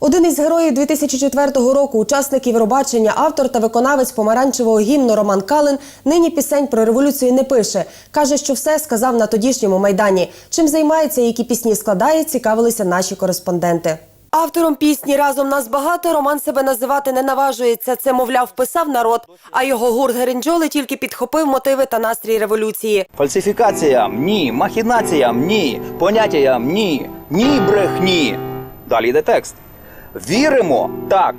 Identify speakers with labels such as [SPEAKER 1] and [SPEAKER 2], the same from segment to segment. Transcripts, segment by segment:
[SPEAKER 1] Один із героїв 2004 року, учасник Євробачення, автор та виконавець помаранчевого гімну Роман Калин нині пісень про революцію не пише. Каже, що все сказав на тодішньому майдані. Чим займається, які пісні складає, цікавилися наші кореспонденти. Автором пісні разом нас багато Роман себе називати не наважується. Це, мовляв, писав народ. А його гурт Геренджоли тільки підхопив мотиви та настрій революції.
[SPEAKER 2] Фальсифікаціям ні, махінаціям ні, поняттям ні, ні брехні. Далі йде текст. Віримо так,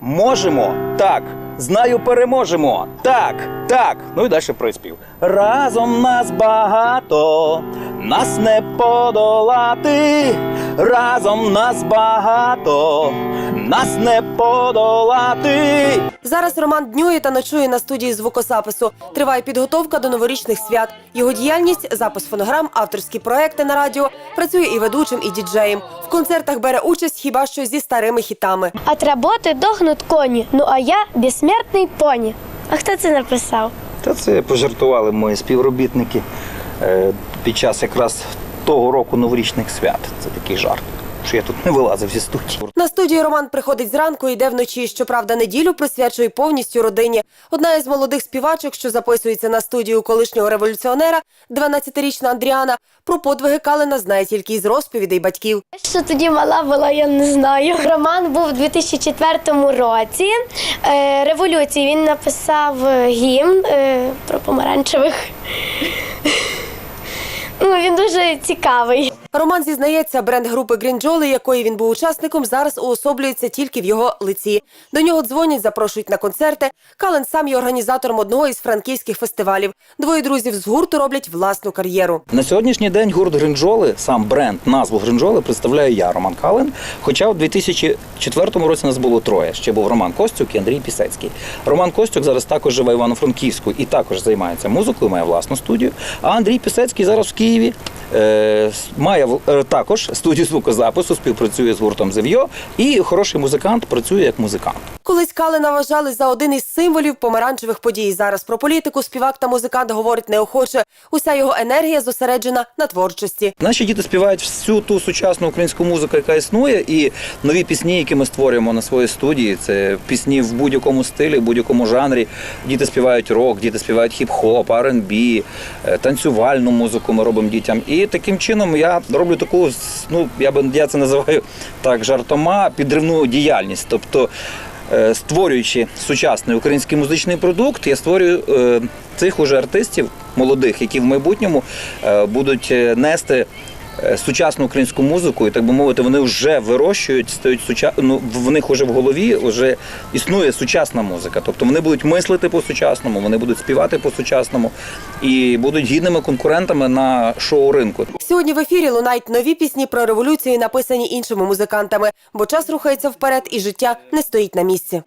[SPEAKER 2] можемо так, знаю, переможемо. Так, так. Ну і далі приспів. Разом нас багато, нас не подолати. Разом нас багато, нас не подолати.
[SPEAKER 1] Зараз Роман днює та ночує на студії звукозапису. Триває підготовка до новорічних свят. Його діяльність запис фонограм, авторські проекти на радіо. Працює і ведучим, і діджеєм. В концертах бере участь хіба що зі старими хітами.
[SPEAKER 3] От роботи дохнуть коні, ну а я безсмертний поні. А хто це написав?
[SPEAKER 2] Та це пожартували мої співробітники під час якраз того року новорічних свят. Це такий жарт, що я тут не вилазив зі студії.
[SPEAKER 1] На студію Роман приходить зранку і йде вночі. Щоправда, неділю присвячує повністю родині. Одна із молодих співачок, що записується на студію колишнього революціонера, 12-річна Андріана, про подвиги Калина знає тільки із розповідей батьків.
[SPEAKER 3] Що тоді мала була, я не знаю. Роман був у 2004 році. Е, революції він написав е, гімн е, про помаранчевих. Ну, він дуже цікавий.
[SPEAKER 1] Роман зізнається, бренд групи Грінджоли, якої він був учасником, зараз уособлюється тільки в його лиці. До нього дзвонять, запрошують на концерти. Кален сам є організатором одного із франківських фестивалів. Двоє друзів з гурту роблять власну кар'єру.
[SPEAKER 2] На сьогоднішній день гурт Гринджоли, сам бренд, назву Гринджоли представляю я, Роман Калин. Хоча у 2004 році нас було троє. Ще був Роман Костюк і Андрій Пісецький. Роман Костюк зараз також живе в Івано-Франківську і також займається музикою, має власну студію. А Андрій Пісецький зараз в Києві. Е, має е, також студію звукозапису, співпрацює з гуртом Зев'йо і хороший музикант працює як музикант.
[SPEAKER 1] Колись Калина вважали за один із символів помаранчевих подій. Зараз про політику співак та музикант говорить неохоче. Уся його енергія зосереджена на творчості.
[SPEAKER 2] Наші діти співають всю ту сучасну українську музику, яка існує, і нові пісні, які ми створюємо на своїй студії. Це пісні в будь-якому стилі, в будь-якому жанрі. Діти співають рок, діти співають хіп-хоп, R&B, е, танцювальну музику ми робимо дітям. І таким чином я роблю таку, ну я би я це називаю так жартома, підривну діяльність. Тобто створюючи сучасний український музичний продукт, я створюю е, цих уже артистів молодих, які в майбутньому е, будуть е, нести. Е, Сучасну українську музику, і так би мовити, вони вже вирощують, стають суча... ну, в них вже в голові вже існує сучасна музика. Тобто вони будуть мислити по-сучасному, вони будуть співати по-сучасному і будуть гідними конкурентами на шоу ринку.
[SPEAKER 1] Сьогодні в ефірі лунають нові пісні про революцію, написані іншими музикантами, бо час рухається вперед, і життя не стоїть на місці.